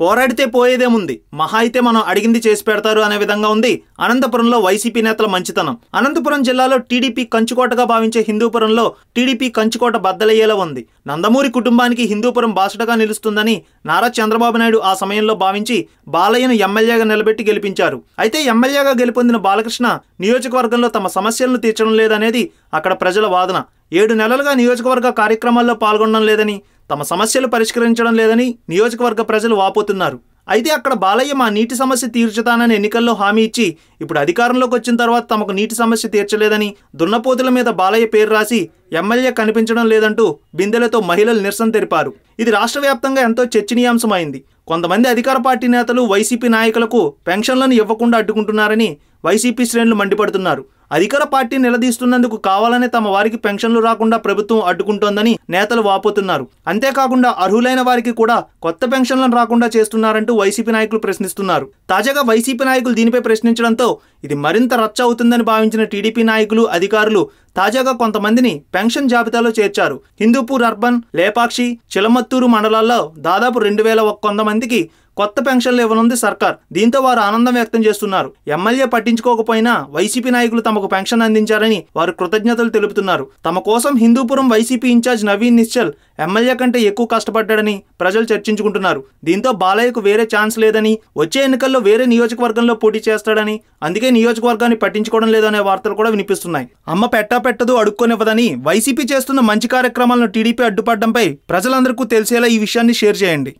పోరాడితే పోయేదేముంది? మహా అయితే మనం అడిగింది చేసి పెడతారు అనే విధంగా ఉంది. అనంతపురంలో వైసీపీ నేతల మంచితనం. అనంతపురం జిల్లాలో టీడీపీ కంచుకోటగా భావించే హిందూపురంలో టీడీపీ కంచుకోట బద్దలయ్యేలా ఉంది. నందమూరి కుటుంబానికి హిందూపురం బాసటగా నిలుస్తుందని నారా చంద్రబాబు నాయుడు ఆ సమయంలో భావించి బాలయ్యను ఎమ్మెల్యేగా నిలబెట్టి గెలిపించారు. అయితే ఎమ్మెల్యేగా గెలుపొందిన బాలకృష్ణ నియోజకవర్గంలో తమ సమస్యలను తీర్చడం లేదనేది అక్కడ ప్రజల వాదన. ఏడు నెలలుగా నియోజకవర్గ కార్యక్రమాల్లో పాల్గొనడం లేదని తమ సమస్యలు పరిష్కరించడం లేదని నియోజకవర్గ ప్రజలు వాపోతున్నారు. అయితే అక్కడ బాలయ్య మా నీటి సమస్య తీర్చుతానని ఎన్నికల్లో హామీ ఇచ్చి ఇప్పుడు అధికారంలోకి వచ్చిన తర్వాత తమకు నీటి సమస్య తీర్చలేదని దున్నపోతుల మీద బాలయ్య పేరు రాసి ఎమ్మెల్యే కనిపించడం లేదంటూ బిందెలతో మహిళలు నిరసన తెలిపారు. ఇది రాష్ట్ర వ్యాప్తంగా ఎంతో చర్చనీయాంశమైంది. కొంతమంది అధికార పార్టీ నేతలు వైసీపీ నాయకులకు పెన్షన్లను ఇవ్వకుండా అడ్డుకుంటున్నారని వైసీపీ శ్రేణులు మండిపడుతున్నారు. అధికార పార్టీ నిలదీస్తున్నందుకు కావాలనే తమ వారికి పెన్షన్లు రాకుండా ప్రభుత్వం అడ్డుకుంటోందని నేతలు వాపోతున్నారు. అంతేకాకుండా అర్హులైన వారికి కూడా కొత్త పెన్షన్లను రాకుండా చేస్తున్నారంటూ వైసీపీ నాయకులు ప్రశ్నిస్తున్నారు. తాజాగా వైసీపీ నాయకులు దీనిపై ప్రశ్నించడంతో ఇది మరింత రచ్చ అవుతుందని భావించిన టీడీపీ నాయకులు అధికారులు తాజాగా కొంతమందిని పెన్షన్ జాబితాలో చేర్చారు. హిందూపూర్ అర్బన్ లేపాక్షి చిలమత్తూరు మండలాల్లో దాదాపు రెండు వేల ఒక్క మందికి కొత్త పెన్షన్లు ఇవ్వనుంది సర్కార్. దీంతో వారు ఆనందం వ్యక్తం చేస్తున్నారు. ఎమ్మెల్యే పట్టించుకోకపోయినా వైసీపీ నాయకులు తమకు పెన్షన్ అందించారని వారు కృతజ్ఞతలు తెలుపుతున్నారు. తమ కోసం Hindupuram YCP incharge Naveen Nischal MLA కంటే ఎక్కువ కష్టపడ్డాడని ప్రజలు చర్చించుకుంటున్నారు. దీంతో బాలయ్యకు వేరే ఛాన్స్ లేదని వచ్చే ఎన్నికల్లో వేరే నియోజకవర్గంలో పోటీ చేస్తాడని అందుకే నియోజకవర్గాన్ని పట్టించుకోవడం లేదనే వార్తలు కూడా వినిపిస్తున్నాయి. అమ్మ పెట్టా పెట్టదు అడుక్కొనివ్వదని వైసీపీ చేస్తున్న మంచి కార్యక్రమాలను టీడీపీ అడ్డుపడడంపై ప్రజలందరికీ తెలిసేలా ఈ విషయాన్ని షేర్ చేయండి.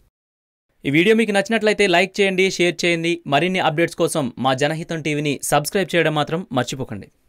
ఈ వీడియో మీకు నచ్చినట్లయితే లైక్ చేయండి షేర్ చేయండి. మరిన్ని అప్డేట్స్ కోసం మా జనహితం టీవీని సబ్స్క్రైబ్ చేయడం మాత్రం మర్చిపోకండి.